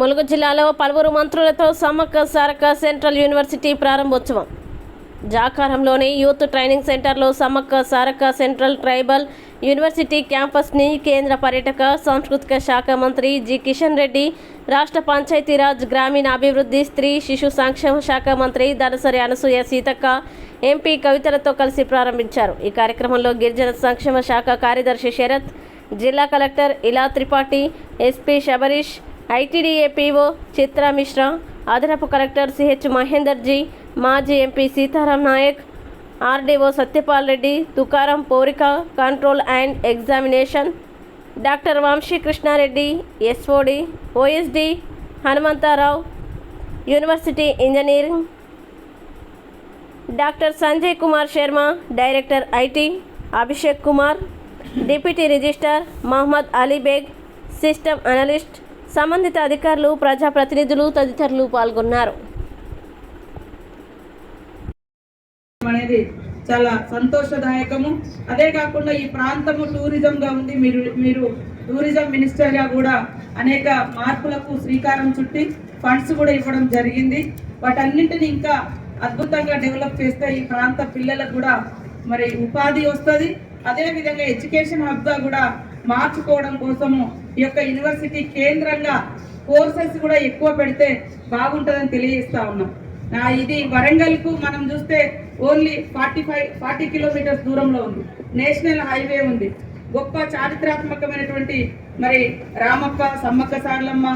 ములుగు జిల్లాలో పలువురు మంత్రులతో సమ్మక్క సారక సెంట్రల్ యూనివర్సిటీ ప్రారంభోత్సవం. జాకారంలోని యూత్ ట్రైనింగ్ సెంటర్లో Sammakka Sarakka central tribal university క్యాంపస్ని కేంద్ర పర్యాటక సాంస్కృతిక శాఖ మంత్రి జి. కిషన్ రెడ్డి రాష్ట్ర పంచాయతీరాజ్ గ్రామీణాభివృద్ధి స్త్రీ శిశు సంక్షేమ శాఖ మంత్రి దనసరి అనసూయ సీతక్క ఎంపీ కవితలతో కలిసి ప్రారంభించారు. ఈ కార్యక్రమంలో గిరిజన సంక్షేమ శాఖ కార్యదర్శి శరత్ జిల్లా collector Ila Tripathi SP Shabarish ITDA PO Chitra Mishra అదనపు కలెక్టర్ సిహెచ్ మహేందర్ జీ మాజీ MP Sitaram Naik RDO Satyapal Reddy Tukaram Porika control and examination doctor Vamshi Krishnareddy SOD OSD Hanumantharao university engineering doctor Sanjay Kumar Sharma director IT Abhishek Kumar deputy register Mohammed Alibeg system analyst సంబంధిత అధికారులు ప్రజాప్రతినిధులు తదితరులు పాల్గొన్నారు. అనేది చాలా సంతోషదాయకము. అదే కాకుండా ఈ ప్రాంతము టూరిజం గా ఉంది. మీరు మీరు టూరిజం మినిస్టర్గా కూడా అనేక మార్పులకు శ్రీకారం చుట్టి ఫండ్స్ కూడా ఇవ్వడం జరిగింది. వాటన్నింటిని ఇంకా అద్భుతంగా డెవలప్ చేస్తే ఈ ప్రాంత పిల్లలకు కూడా మరి ఉపాధి వస్తుంది. అదే విధంగా ఎడ్యుకేషన్ హబ్గా కూడా మార్చుకోవడం కోసము ఈ యొక్క యూనివర్సిటీ కేంద్రంగా కోర్సెస్ కూడా ఎక్కువ పెడితే బాగుంటుందని తెలియజేస్తా ఉన్నాం. ఇది వరంగల్కు మనం చూస్తే only forty five forty kilometers దూరంలో ఉంది. నేషనల్ హైవే ఉంది. గొప్ప చారిత్రాత్మకమైనటువంటి మరి రామప్ప సమ్మక్క సార్లమ్మ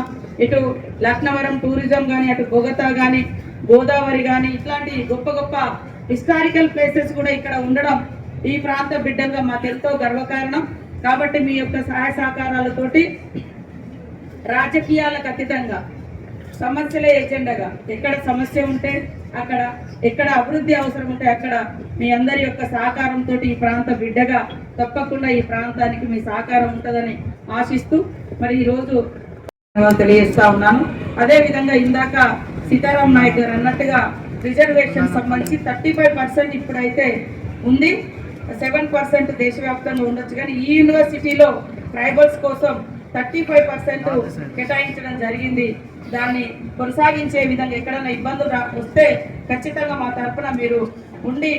ఇటు లక్నవరం టూరిజం కానీ అటు బొగతా కానీ గోదావరి కానీ ఇట్లాంటి గొప్ప గొప్ప హిస్టారికల్ ప్లేసెస్ కూడా ఇక్కడ ఉండడం ఈ ప్రాంత బిడ్డలుగా మాకెంతో గర్వకారణం. కాబట్టి మీ యొక్క సహాయ సహకారాలతోటి రాజకీయాలకు అతీతంగా సమస్యలే ఎజెండాగా ఎక్కడ సమస్య ఉంటే అక్కడ ఎక్కడ అభివృద్ధి అవసరం ఉంటే అక్కడ మీ అందరి యొక్క సహకారంతో ఈ ప్రాంత బిడ్డగా తప్పకుండా ఈ ప్రాంతానికి మీ సహకారం ఉంటుందని ఆశిస్తూ మరి ఈరోజు తెలియజేస్తా ఉన్నాను. అదేవిధంగా ఇందాక సీతారాం నాయక్ గారు అన్నట్టుగా రిజర్వేషన్ సంబంధించి థర్టీ ఫైవ్ పర్సెంట్ ఇప్పుడైతే ఉంది. సెవెన్ పర్సెంట్ దేశవ్యాప్తంగా ఉండొచ్చు కానీ ఈ యూనివర్సిటీలో ట్రైబల్స్ కోసం థర్టీ ఫైవ్ పర్సెంట్ కేటాయించడం జరిగింది. దాన్ని కొనసాగించే విధంగా ఎక్కడైనా ఇబ్బందులు వస్తే ఖచ్చితంగా మా తరఫున మీరు ఉండి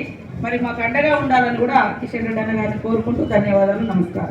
మరి మాకు అండగా ఉండాలని కూడా కిషన్ రెడ్డి అన్న గారిని కోరుకుంటూ ధన్యవాదాలు నమస్కారం.